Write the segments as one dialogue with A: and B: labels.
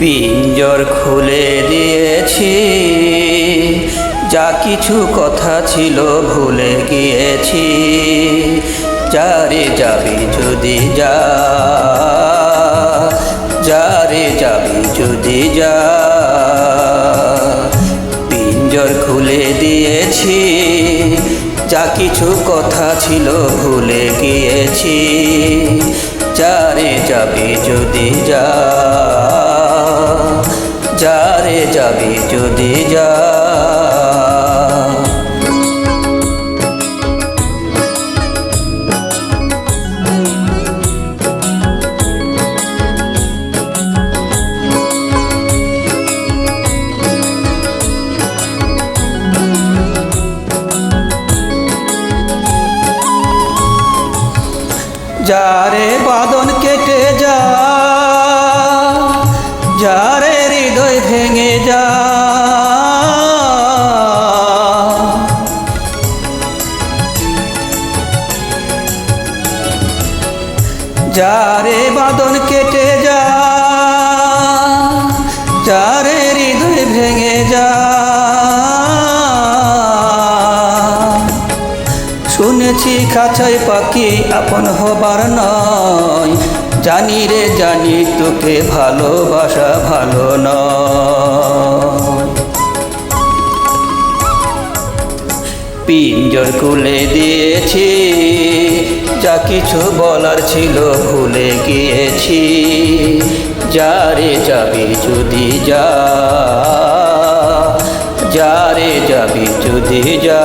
A: পিঞ্জর খুলে দিয়েছি। যা কিছু কথা ছিল ভুলে গিয়েছি। যারে যাবি যদি যা, যারে যাবি যদি যা। পিঞ্জর খুলে দিয়েছি। যা কিছু কথা ছিল ভুলে গিয়েছি। যারে যাবি যদি যা। যাবি যদি যা যারে বাদন কেটে যা যারে হৃদয় ভেঙে যা। যারে বাদন কেটে যা, যারে হৃদয় ভেঙে যা। শুনেছি খাঁচাই পাখি আপন হবার নয়। জানি রে, জানি তোকে ভালোবাসা ভালো নয়। খুলে দিয়েছি, যা কিছু বলার ছিল ভুলে গিয়েছি। যারে যাবি যদি যা যারে যাবি যদি যা।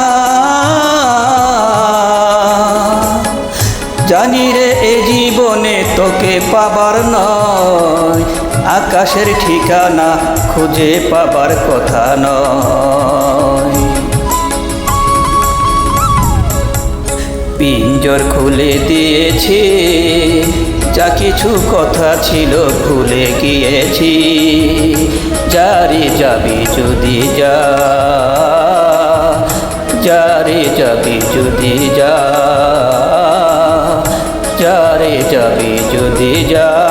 A: জানি রে, এ জীবনে তোকে পাবার নয়। আকাশের ঠিকানা খুঁজে পাবার কথা নয়। পিঞ্জর খুলে দিয়েছি, যা কিছু কথা ছিল ভুলে গিয়েছি। যারে যাবি যদি যা, যারে যাবি যদি যা। যাবি যদি যা